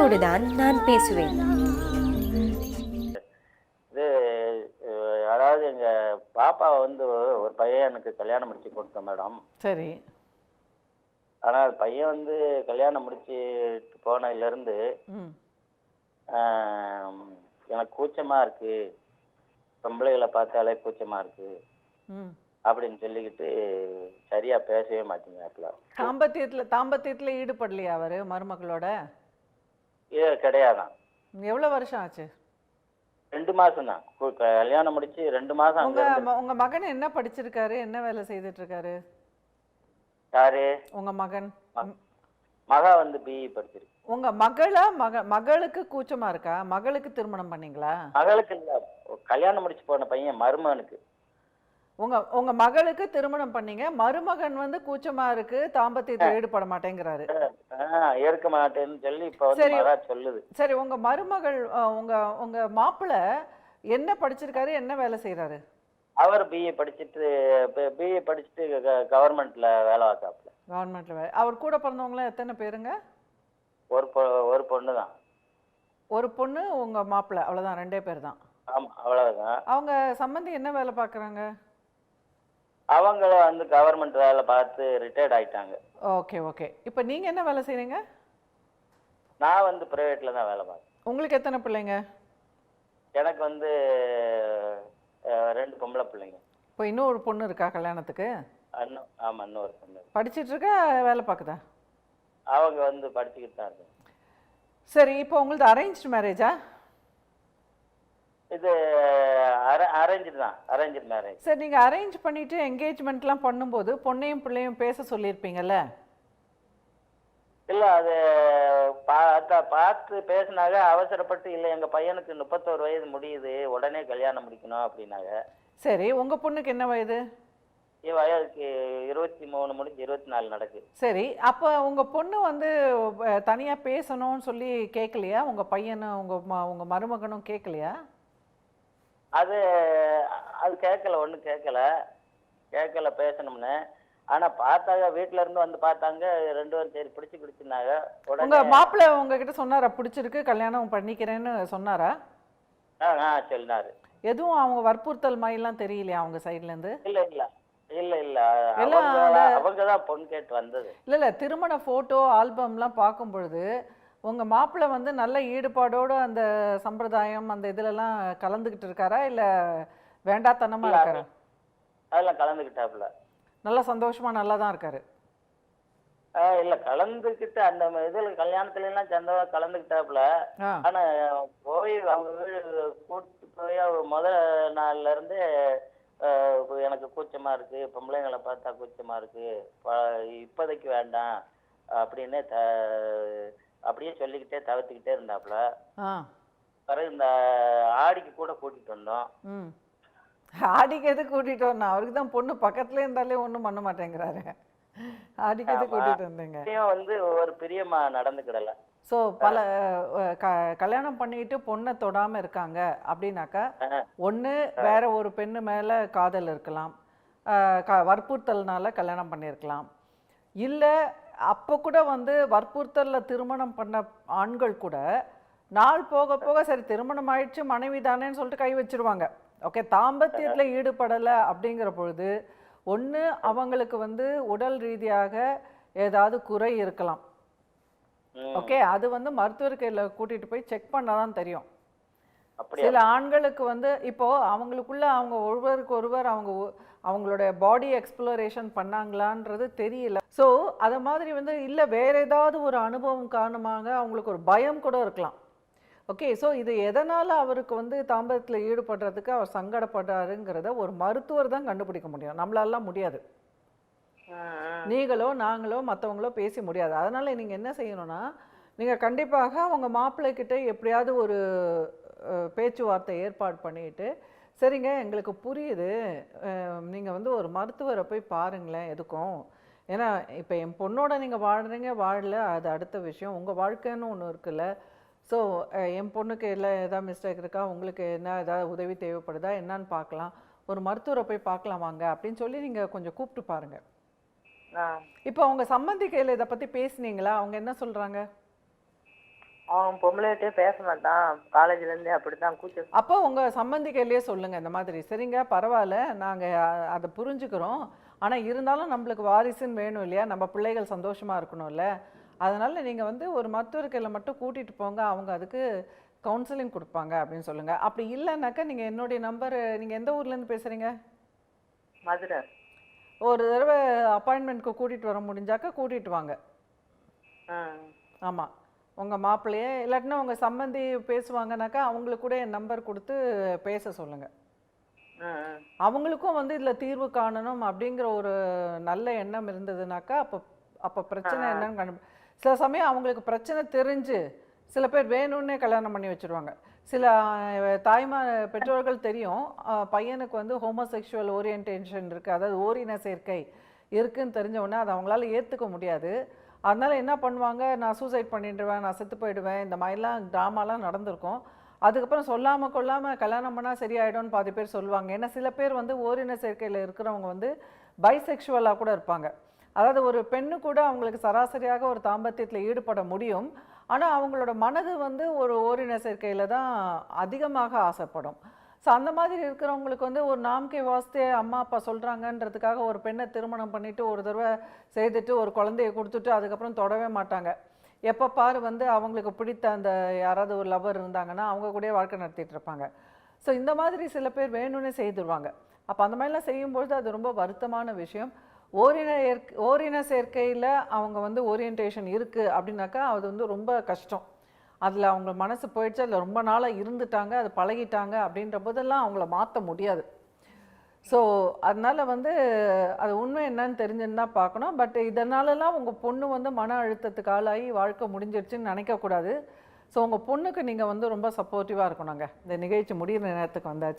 பயத்தோடுதான் நான் பேசுவேன். இது அதாவது எங்க பாப்பாவை வந்து ஒரு பையன் எனக்கு கல்யாணம் முடிச்சு கொடுத்தேன் மேடம். சரி. ஆனால் பையன் வந்து கல்யாணம் முடிச்சு போனதுலேருந்து ம். எனக்கு கூச்சமா இருக்கு. பொம்பளைகளை பார்த்தாலே கூச்சமா இருக்கு. ம். அப்படின்னு சொல்லிக்கிட்டு சரியா பேசவே மாட்டேங்கிறாப்புல தாம்பத்தியத்துல தாம்பத்தியத்துல ஈடுபடலையா அவரு மருமகளோட? இது கிடையாதான். எவ்வளவு வருஷம் ஆச்சு? ரெண்டு மாசம் தான். கல்யாணம் முடிச்சு ரெண்டு மாசம் உங்க உங்க மகன் என்ன படிச்சிருக்காரு? என்ன வேலை செய்துட்டு இருக்காரு யாரு? உங்க மகன். மகா வந்து பிஇ படிச்சிருக்கு. உங்க மகளா மக மகளுக்கு கூச்சமா இருக்கா? மகளுக்கு திருமணம் பண்ணீங்களா? மகளுக்கு இல்ல. கல்யாணம் முடிச்சு போன பையன் மருமகனுக்கு. உங்க உங்க மகளுக்கு திருமணம் பண்ணீங்க. மருமகன் வந்து கூச்சமா இருக்கு தாம்பத்தியத்தில் ஈடுபட மாட்டேங்கிறாரு. ஏற்க மாட்டேன்னு சொல்லி இப்ப சரி. சொல்லுது. சரி உங்க மருமகள் அஹ், உங்க உங்க மாப்பிள்ளை என்ன படிச்சிருக்காரு என்ன வேலை செய்றாரு? அவர் பிஏ படிச்சுட்டு பிஏ படிச்சுட்டு கவர்மெண்ட்ல வேலை பார்த்தாப்புல கவர்மெண்ட்ல வேலை அவர் கூட பிறந்தவங்களாம் எத்தனை பேருங்க? ஒரு ஒரு பொண்ணு தான். ஒரு பொண்ணு உங்க மாப்பிள்ளை அவ்வளவுதான் ரெண்டே பேர் தான். ஆமா அவ்வளவுதான். அவங்க சம்பந்தி என்ன வேலை பார்க்குறாங்க? அவங்க வந்து கவர்மெண்ட் வேலை பார்த்து ரிட்டையர்ட் ஆயிட்டாங்க. ஓகே ஓகே இப்போ நீங்க என்ன வேலை செய்றீங்க? நான் வந்து பிரைவேட்ல தான் வேலை பார்த்தேன் உங்களுக்கு எத்தனை பிள்ளைங்க? எனக்கு வந்து அஹ், ரெண்டு பொம்பளை பிள்ளைங்க. இப்போ இன்னும் ஒரு பொண்ணு இருக்கா கல்யாணத்துக்கு? அண்ணன் ஆமா இன்னொரு பொண்ணு படிச்சிட்டு இருக்கா வேலை பார்க்குதா? அவங்க வந்து படிச்சுக்கிட்டு தான் இருக்காங்க. சரி இப்போ உங்களது அரேஞ்ச்டு மேரேஜா இது அரேஞ்சு தான் அரேஞ்சு மேரேஜ் சரி நீங்க அரேஞ்ச் பண்ணிட்டு என்கேஜ்மெண்ட்லாம் பண்ணும்போது பொண்ணையும் பிள்ளையும் பேச சொல்லியிருப்பீங்கல்ல? இல்ல அது பார்த்தா பார்த்து பேசினாங்க அவசரப்பட்டு இல்ல எங்க பையனுக்கு முப்பத்தோரு வயது முடியுது உடனே கல்யாணம் முடிக்கணும் அப்படின்னாங்க. சரி உங்க பொண்ணுக்கு என்ன வயது? வயதுக்கு இருபத்தி மூணு முடிஞ்சு இருபத்தி நாலு நடக்கு சரி அப்போ உங்க பொண்ணு வந்து அஹ், தனியா பேசணும்னு சொல்லி கேட்கலையா உங்க பையனும் உங்க ம- உங்க மருமகனும் கேட்கலையா அது அது கேட்கல ஒன்றும் கேட்கல. கேட்கல பேசணும்னு. ஆனா பார்த்தாங்க வீட்ல இருந்து வந்து பார்த்தாங்க ரெண்டு பேரும் சரி பிடிச்சு பிடிச்சிருந்தாங்க உங்க மாப்பிள்ளை உங்ககிட்ட சொன்னாரா? பிடிச்சிருக்கு கல்யாணம் பண்ணிக்கிறேன்னு சொன்னாரா? ஆ சொன்னாரு. எதுவும் அவங்க வற்புறுத்தல் மாதிரிலாம் தெரியலையா அவங்க சைடுல இருந்து இல்ல. இல்ல இல்ல. இல்ல அவங்க தான் பொண்ணு கேட்டு வந்தது. இல்ல இல்ல. திருமண போட்டோ ஆல்பம்லாம் பார்க்கும் பொழுது உங்க மாப்பிள்ளை வந்து நல்ல ஈடுபாடோட அந்த சம்பிரதாயம் அந்த இதுலலாம் கலந்துக்கிட்டு இருக்காரா? இல்ல வேண்டாத்தனமா இல்ல, இருக்காரா? அதெல்லாம் கலந்துக்கிட்டாப்புல நல்லா சந்தோஷமா நல்லா தான் இருக்காரு இல்ல கலந்துக்கிட்டு அந்த இதுல கல்யாணத்துல எல்லாம் சந்தவா கலந்துக்கிட்டாப்புல ஆனா போய் அவங்க வீடு கூட்டு போய் அவர் முத நாள்ல இருந்து எனக்கு கூச்சமா இருக்கு பொம்பளைங்களை பார்த்தா கூச்சமா இருக்கு இப்போதைக்கு வேண்டாம் அப்படின்னு த அப்படியே சொல்லிக்கிட்டே தவிர்த்துக்கிட்டே இருந்தாப்புல. பிறகு இந்த ஆடிக்கு கூட கூட்டிட்டு வந்தோம். ஆடிக்கு எது கூட்டிட்டு வரணும் அவருக்கு தான் பொண்ணு பக்கத்துல இருந்தாலே ஒண்ணும் பண்ண மாட்டேங்கிறாரு. ஆடிக்கு எது. கூட்டிட்டு வந்தீங்க? வந்து ஒரு பிரியமா நடந்துக்கிடல. ஸோ பல கல்யாணம் பண்ணிட்டு பொண்ணை தொடாம இருக்காங்க அப்படின்னாக்கா. ஒண்ணு வேற ஒரு பெண்ணு மேல காதல் இருக்கலாம். க வற்புறுத்தல்னால கல்யாணம் பண்ணியிருக்கலாம் இல்ல அப்போ கூட வந்து வற்புறுத்தல்ல திருமணம் பண்ண ஆண்கள் கூட நாள் போக போக சரி திருமணம் ஆயிடுச்சு மனைவி தானேன்னு சொல்லிட்டு கை வச்சிருவாங்க. ஓகே தாம்பத்தியத்துல ஈடுபடலை அப்படிங்கிற பொழுது ஒண்ணு அவங்களுக்கு வந்து உடல் ரீதியாக ஏதாவது குறை இருக்கலாம். ஓகே அது வந்து மருத்துவர் கையில கூட்டிட்டு போய் செக் பண்ணாதான் தெரியும். அப்படியா சில ஆண்களுக்கு வந்து இப்போ அவங்களுக்குள்ள அவங்க ஒருவருக்கு ஒருவர் அவங்க அவங்களுடைய பாடி எக்ஸ்ப்ளோரேஷன் பண்ணாங்களான்றது தெரியல. ஸோ அது மாதிரி வந்து இல்லை வேற ஏதாவது ஒரு அனுபவம் காரணமாக அவங்களுக்கு ஒரு பயம் கூட இருக்கலாம். ஓகே ஸோ இது எதனால் அவருக்கு வந்து தாம்பத்தியத்தில் ஈடுபடுறதுக்கு அவர் சங்கடப்படுறாருங்கிறத ஒரு மருத்துவர் தான் கண்டுபிடிக்க முடியும். நம்மளாலாம் முடியாது. நீங்களோ நாங்களோ மற்றவங்களோ பேசி முடியாது. அதனால் நீங்கள் என்ன செய்யணும்னா நீங்கள் கண்டிப்பாக உங்கள் மாப்பிள்ளை கிட்ட எப்படியாவது ஒரு பேச்சுவார்த்தை ஏற்பாடு பண்ணிட்டு சரிங்க எங்களுக்கு புரியுது. நீங்கள் வந்து ஒரு மருத்துவரை போய் பாருங்களேன் எதுக்கும். ஏன்னா இப்போ என் பொண்ணோட நீங்கள் வாழ்றீங்க வாழல அது அடுத்த விஷயம். உங்கள் வாழ்க்கைன்னு ஒன்று இருக்குல்ல. ஸோ என் பொண்ணுக்கு எல்லாம் ஏதாவது மிஸ்டேக் இருக்கா உங்களுக்கு என்ன ஏதாவது உதவி தேவைப்படுதா என்னன்னு பார்க்கலாம். ஒரு மருத்துவரை போய் பார்க்கலாம் வாங்க அப்படின்னு சொல்லி நீங்கள் கொஞ்சம் கூப்பிட்டு பாருங்கள். இப்போ அவங்க சம்மந்தி கையில் இதை பற்றி பேசுனீங்களா? அவங்க என்ன சொல்கிறாங்க அவன் பொம்பளைகிட்டே பேச மாட்டான். காலேஜ்ல இருந்தே அப்படித்தான் கூச்ச அப்போ உங்க சம்பந்தி கையிலேயே சொல்லுங்க இந்த மாதிரி. சரிங்க பரவாயில்ல. நாங்க அ- அதை புரிஞ்சுக்கிறோம். ஆனா இருந்தாலும் நம்மளுக்கு வாரிசுன்னு வேணும் இல்லையா? நம்ம பிள்ளைகள் சந்தோஷமா இருக்கணும்ல. அதனால நீங்க வந்து ஒரு மருத்துவர் கையில மட்டும் கூட்டிட்டு போங்க. அவங்க அதுக்கு கவுன்சிலிங் கொடுப்பாங்க அப்படின்னு சொல்லுங்க. அப்படி இல்லைன்னாக்கா நீங்க என்னுடைய நம்பர் நீங்க எந்த ஊர்ல இருந்து பேசுறீங்க? மதுரை. ஒரு தடவை அப்பாயின்மெண்ட்க்கு கூட்டிட்டு வர முடிஞ்சாக்கா கூட்டிட்டு வாங்க. ஆ. ஆமா. உங்க மாப்பிள்ளையே இல்லாட்டினா உங்க சம்பந்தி பேசுவாங்கனாக்கா அவங்களுக்கு கூட என் நம்பர் கொடுத்து பேச சொல்லுங்க. ஆ அவங்களுக்கும் வந்து இதுல தீர்வு காணணும் அப்படிங்கிற ஒரு நல்ல எண்ணம் இருந்ததுனாக்கா அப்போ அப்போ பிரச்சனை. என்னன்னு கண்டு சில சமயம் அவங்களுக்கு பிரச்சனை தெரிஞ்சு சில பேர் வேணும்னே கல்யாணம் பண்ணி வச்சிருவாங்க. சில தாய்மா பெற்றோர்கள் தெரியும் பையனுக்கு வந்து ஹோமோசெக்ஷுவல் ஓரியன்டேஷன் இருக்குது அதாவது ஓரின சேர்க்கை இருக்குன்னு தெரிஞ்ச உடனே அதை அவங்களால ஏற்றுக்க முடியாது. அதனால் என்ன பண்ணுவாங்க? நான் சூசைட் பண்ணிடுவேன் நான் செத்து போயிடுவேன் இந்த மாதிரிலாம் ட்ராமாலாம் நடந்திருக்கும். அதுக்கப்புறம் சொல்லாமல் கொள்ளாமல் கல்யாணம் பண்ணால் சரியாயிடும்னு பாதி பேர் சொல்லுவாங்க. ஏன்னா சில பேர் வந்து ஓரின சேர்க்கையில் இருக்கிறவங்க வந்து பைசெக்ஷுவலாக கூட இருப்பாங்க. அதாவது ஒரு பெண்ணு கூட அவங்களுக்கு சராசரியாக ஒரு தாம்பத்தியத்தில் ஈடுபட முடியும். ஆனால் அவங்களோட மனது வந்து ஒரு ஓரின சேர்க்கையில் தான் அதிகமாக ஆசைப்படும். ஸோ அந்த மாதிரி இருக்கிறவங்களுக்கு வந்து ஒரு நாம்கே வாஸ்தே அம்மா அப்பா சொல்கிறாங்கன்றதுக்காக ஒரு பெண்ணை திருமணம் பண்ணிவிட்டு ஒரு தடவை செய்துட்டு ஒரு குழந்தைய கொடுத்துட்டு அதுக்கப்புறம் தொடவே மாட்டாங்க. எப்போ பாரு வந்து அவங்களுக்கு பிடித்த அந்த யாராவது ஒரு லவர் இருந்தாங்கன்னா அவங்க கூடயே வாழ்க்கை நடத்திட்டு இருப்பாங்க. ஸோ இந்த மாதிரி சில பேர் வேணும்னே செய்துருவாங்க. அப்போ அந்த மாதிரிலாம் செய்யும்பொழுது அது ரொம்ப வருத்தமான விஷயம். ஓரின ஏற் ஓரின சேர்க்கையில் அவங்க வந்து ஓரியன்டேஷன் இருக்குது அப்படின்னாக்கா அது வந்து ரொம்ப கஷ்டம். அதில் அவங்க மனசு போயிடுச்சு அதில் ரொம்ப நாளாக இருந்துட்டாங்க அது பழகிட்டாங்க அப்படின்ற போதெல்லாம் அவங்கள மாற்ற முடியாது. ஸோ அதனால் வந்து அது உண்மை என்னன்னு தெரிஞ்சுன்னு தான் பார்க்கணும். பட் இதனாலலாம் உங்கள் பொண்ணு வந்து மன அழுத்தத்துக்கு ஆளாகி வாழ்க்கை முடிஞ்சிடுச்சுன்னு நினைக்கக்கூடாது ஸோ உங்கள் பொண்ணுக்கு நீங்கள் வந்து ரொம்ப சப்போர்ட்டிவாக இருக்கணுங்க. இந்த நிகழ்ச்சி முடிகிற நேரத்துக்கு வந்தாச்சு.